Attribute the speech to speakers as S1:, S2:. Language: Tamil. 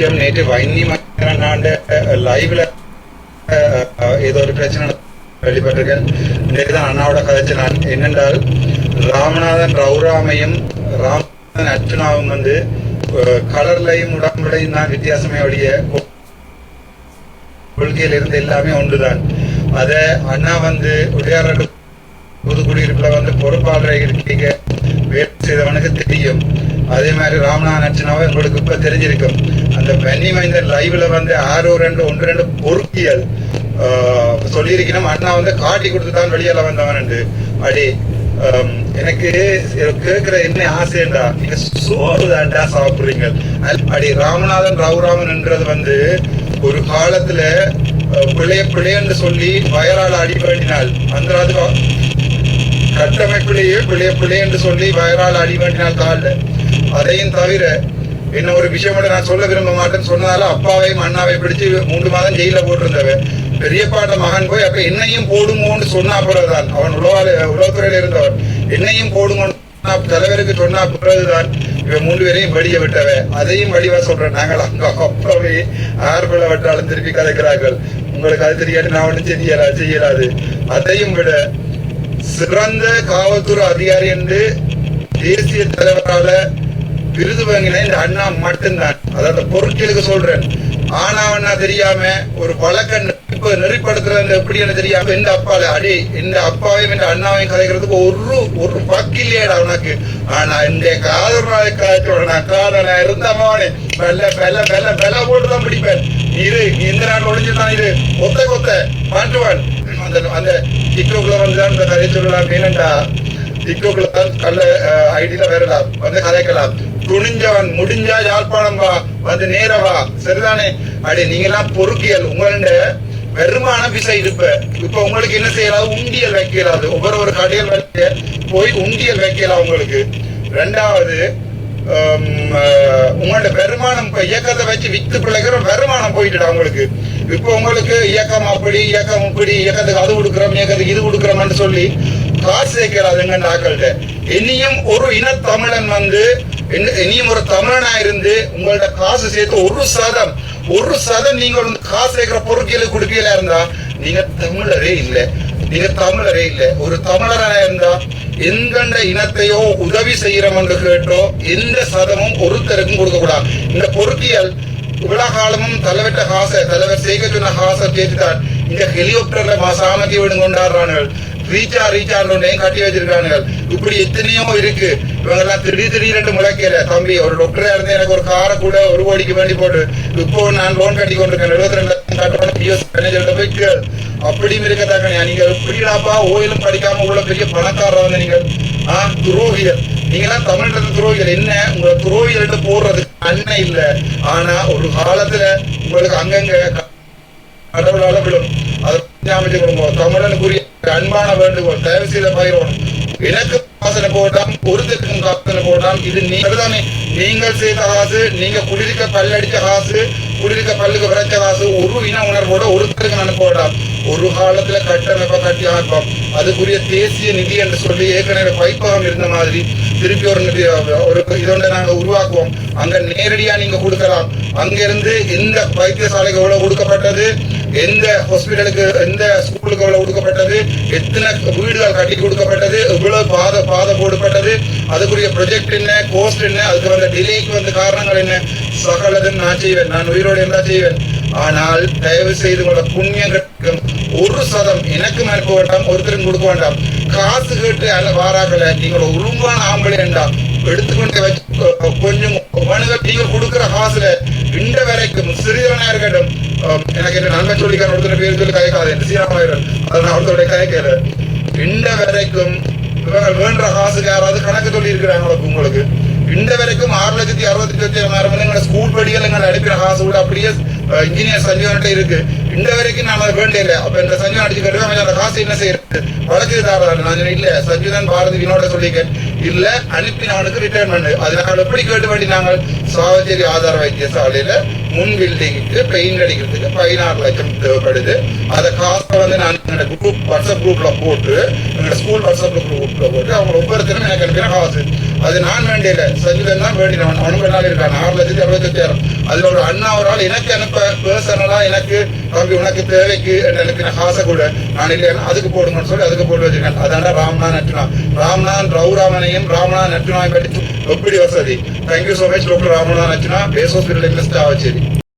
S1: விஷயம் நேற்று வைன்னி மகனாண்ட லைவ்ல ஏதோ ஒரு பிரச்சனை வெளிப்பட்டிருக்கேன் நேற்று தான் அண்ணாவோட கதைச்சு நான் என்னென்றால் ராமநாதன் ரவுராமையும் ராமநாதன் அர்ச்சுனாவும் வந்து கலர்லையும் உடம்புலையும் தான் வித்தியாசமே உடைய கொள்கையில் இருந்து எல்லாமே ஒன்றுதான். அத அண்ணா வந்து உடையாறு புது குடியிருப்புல வந்து பொறுப்பாளரை இருக்கீங்க வேலை செய்தவனுக்கு தெரியும். அதே மாதிரி ராமநாதன் அர்ச்சனாவை உங்களுக்கு இப்ப தெரிஞ்சிருக்கும். அந்த பென்னி மைந்த லைவ்ல வந்து ஆறு ரெண்டு ஒன்று ரெண்டு பொறுப்பியல் ஆஹ், சொல்லியிருக்கணும். அண்ணா வந்து காட்டி கொடுத்து தான் வெளியால வந்தவன் அடி எனக்கு கேட்கிற என்ன ஆசைண்டா நீங்க சோறு தாண்டா சாப்பிடுறீங்க. அடி ராமநாதன் ரவுராமன் என்றது வந்து ஒரு காலத்துல பிள்ளைய பிள்ளைன்னு சொல்லி வயலால் அடி அந்த கட்டமைப்பிலேயே பிள்ளைய பிள்ளை என்று சொல்லி வயரால் அடி காலில். அதையும் தவிர என்ன ஒரு விஷயம் மட்டும் நான் சொல்ல விரும்ப மாட்டேன்னு சொன்னதால அப்பாவையும் அண்ணாவை பிடிச்சு மூன்று மாதம் ஜெயில போட்டிருந்தவன். பெரியப்பாட்ட மகன் போய் அப்ப என்னையும் போடுங்கன்னு சொன்னா பிறகுதான். அவன் உலக உலகத்துறையில இருந்தவன். என்னையும் போடுங்கன்னு தலைவருக்கு சொன்னா பிறகுதான் இவன் மூன்று பேரையும் வடிய விட்டவன். அதையும் வடிவா சொல்றேன். நாங்கள் அங்க அப்பவே ஆர்வல வட்டாலும் திருப்பி கதைக்கிறார்கள். உங்களுக்கு அது தெரியாது நான் ஒன்றும் செய்யலா செய்யலாது. அதையும் விட சிறந்த காவல்துறை அதிகாரி என்று தேசிய தலைவரால விருது வாங்கின இந்த அண்ணா மட்டும்தான். அதாவது பொருட்களுக்கு சொல்றேன். ஆனா தெரியாம ஒரு வழக்க நெறிப்படுத்துறது எப்படி என்ன தெரியாம எந்த அப்பால அடி இந்த அப்பாவையும் இந்த அண்ணாவையும் கதைக்கிறதுக்கு ஒரு ஒரு பக்கில்லையடா உனக்கு. ஆனா இந்த காதல் காய்ச்சோட நான் காதல இருந்தமானே வெள்ள வெள்ள வெள்ள வெள்ள போட்டு தான் பிடிப்பேன். இரு இந்த நாள் ஒளிஞ்சுதான் இரு. ஒத்த கொத்த மாட்டுவான் அந்த அந்த டிக்டோக்ல வந்துதான் இந்த கதை சொல்லலாம். ஏனண்டா டிக்டோக்ல தான் கல்ல ஐடியில வேறலாம் வந்து கதைக்கலாம் துணிஞ்சவன் முடிஞ்சா யாழ்ப்பாணம் வா வந்து நேரவா சரிதானே? அப்படி நீங்க எல்லாம் பொறுக்கியல் உங்களோட வெறுமான விசை இருப்ப இப்ப உங்களுக்கு என்ன செய்யலாம் உண்டியல் வைக்கலாது. ஒவ்வொரு ஒரு கடையில் வைக்க போய் உண்டியல் வைக்கலாம் உங்களுக்கு. ரெண்டாவது உங்களோட வருமானம் இயக்கத்தை வச்சு வித்து பிள்ளைக்கிற வருமானம் போயிட்டுடா உங்களுக்கு. இப்ப உங்களுக்கு இயக்கம் அப்படி இயக்கம் இப்படி இயக்கத்துக்கு அது கொடுக்குறோம் இயக்கத்துக்கு இது கொடுக்குறோம்னு சொல்லி காசு சேர்க்கிறாதுங்க ஆக்கள்கிட்ட. இனியும் ஒரு இன தமிழன் வந்து இனியும் ஒரு தமிழனா இருந்து உங்கள்ட்ட காசு சேர்த்து ஒரு சதம் ஒரு சதம் நீங்க வந்து காசு சேர்க்கிற பொருட்களுக்கு கொடுக்கல இருந்தா நீங்க தமிழரே இல்லை. நீங்க தமிழரே இல்லை. ஒரு தமிழரா இருந்தா எந்தெந்த இனத்தையோ உதவி செய்யறோம் என்று கேட்டோ எந்த சதமும் ஒருத்தருக்கும் கொடுக்க கூடாது இந்த பொருத்தியல் உலகாலமும் காலமும் தலைவட்ட காசை தலைவர் செய்க சொன்ன காசை கேட்டுதான் இந்த ஹெலிகாப்டர்ல சாமத்தி வீடு ரீச்சா ரீச்சா ரீச்சார்டையும் கட்டி வச்சிருக்கானுங்க. இப்படி எத்தனையோ இருக்கு. இவங்கெல்லாம் திடீர் திடீர்னு முளைக்கல. தம்பி ஒரு டாக்டரா இருந்து எனக்கு ஒரு காரை கூட ஒரு கோடிக்கு வேண்டி போட்டு. இப்போ நான் லோன் கட்டி கொண்டிருக்கேன் எழுபத்தி ரெண்டு லட்சம் பிஎஸ் போய் கேள் அப்படியும் இருக்கத்தாக்கணியா நீங்க எப்படிடாப்பா ஓயிலும் படிக்காம உள்ள பெரிய பணக்காரர் வந்து நீங்கள் ஆஹ் துரோகிகள். நீங்களாம் தமிழ்நாட்டு துரோகிகள். என்ன? உங்களை துரோகிகள் போடுறது அண்ணன் இல்ல. ஆனா ஒரு காலத்துல உங்களுக்கு அங்கங்க கடவுளால விடும் அதை ஞாபகம் தமிழனுக்குரிய அன்பான வேண்டுகோள் தயவு செய்த பயிரோணும் எனக்கு வாசனை போட்டான் ஒருத்தருக்கும் காசனை போட்டாம் இது நீங்கள் தானே நீங்கள் செய்த காசு நீங்க குளிர்க்க பல்லடிச்ச காசு குளிர்க்க பல்லுக்கு விரைச்ச காசு ஒரு இன உணர்வோட ஒருத்தருக்கு நான் ஒரு காலத்துல கட்டமைப்பை கட்டி அமைப்போம் அதுக்குரிய தேசிய நிதி என்று சொல்லி ஏற்கனவே பைப்பகம் இருந்த மாதிரி திருப்பி ஒரு நிதி ஒரு இதோட நாங்க உருவாக்குவோம். அங்க நேரடியா நீங்க கொடுக்கலாம். அங்கிருந்து இந்த எந்த வைத்தியசாலைக்கு எவ்வளவு கொடுக்கப்பட்டது? எந்த ஹாஸ்பிட்டலுக்கு எந்த ஸ்கூலுக்கு எவ்வளவு கொடுக்கப்பட்டது எத்தனை வீடுகள் கட்டி கொடுக்கப்பட்டது? எவ்வளவு பாதை பாதை போடப்பட்டது? அதுக்குரிய ப்ரொஜெக்ட் என்ன? கோஸ்ட் என்ன? அதுக்கு வந்த டிலேக்கு வந்த காரணங்கள் என்ன? சகலதும் நான் செய்வேன். நான் உயிரோடு இருந்தா செய்வேன். ஆனால் தயவு செய்து உங்களோட புண்ணியம் கிடைக்கும். ஒரு சதம் எனக்கு அனுப்ப வேண்டாம் ஒருத்தரும் கொடுக்க வேண்டாம். காசு கேட்டு அல்ல வாராக்கல. நீங்கள் உருவான ஆம்பளை வேண்டாம் எடுத்துக்கொண்டு வச்சு கொஞ்சம் மனுக நீங்கள் கொடுக்குற காசுல இந்த வரைக்கும் சிறியவனா இருக்கட்டும் Um, எனக்கு என்ன நண்பன் சொல்லிக்கார ஒருத்தர் பேர் சொல்லி கயக்காது என்று சீராமாயிரம் அதை நான் ஒருத்தருடைய கயக்கல இந்த வரைக்கும் இவங்க வேண்ட காசுக்கு யாராவது கணக்கு சொல்லி இருக்கிறாங்க உங்களுக்கு? இந்த வரைக்கும் ஆறு லட்சத்தி அறுபத்தி லட்சம் எங்களை ஸ்கூல் படிகள் எங்களை அனுப்பின காசு கூட அப்படியே uh, இன்ஜினியர் சஞ்சீவன்ட்டு இருக்கு. இந்த வரைக்கும் நான் அதை வேண்டிய அப்ப இந்த சஞ்சீவன் அடிச்சு கட்டுவேன் அந்த காசு என்ன செய்யறது? வழக்கு தாராரு நான் இல்ல. சஞ்சீவன் பாரதி வினோட சொல்லிக்கேன் இல்ல அனுப்பினவனுக்கு ரிட்டர்ன் பண்ணு. அதனால எப்படி கேட்டு வேண்டி நாங்கள் சாவச்சேரி ஆதார வைத்தியசாலையில முன் பில்டிங்க்கு பெயிண்ட் அடிக்கிறதுக்கு பதினாறு லட்சம் தேவைப்படுது. அதை காசை வந்து நான் எங்களோட குரூப் வாட்ஸ்அப் குரூப்ல போட்டு எங்களோட ஸ்கூல் வாட்ஸ்அப் குரூப்ல போட்டு அவங்க ஒவ்வொருத்தரும் எனக்கு அனுப்பின காசு. அது நான் வேண்டியல சஜிவன் தான் வேண்டினவன் அவனும் நாள் இருக்கான். ஆறு லட்சத்தி அறுபத்தஞ்சாயிரம். அதுல ஒரு அண்ணா ஒரு ஆள் எனக்கு அனுப்ப பர்சனலா எனக்கு தம்பி உனக்கு தேவைக்கு என்று அனுப்பின காசை கூட. நான் இல்லையா அதுக்கு போடுங்கன்னு சொல்லி அதுக்கு போட்டு வச்சிருக்கேன். அதாண்டா ராம்னா நட்டுனா. ராம்னான் ரவுராமனையும் ராமனா நட்டுனாவை பற்றி எப்படி வசதி? Thank you so much doctor Ramana நட்டுனா. பேஸ் ஹாஸ்பிட்டல் இன்வெஸ்ட் ஆச்சு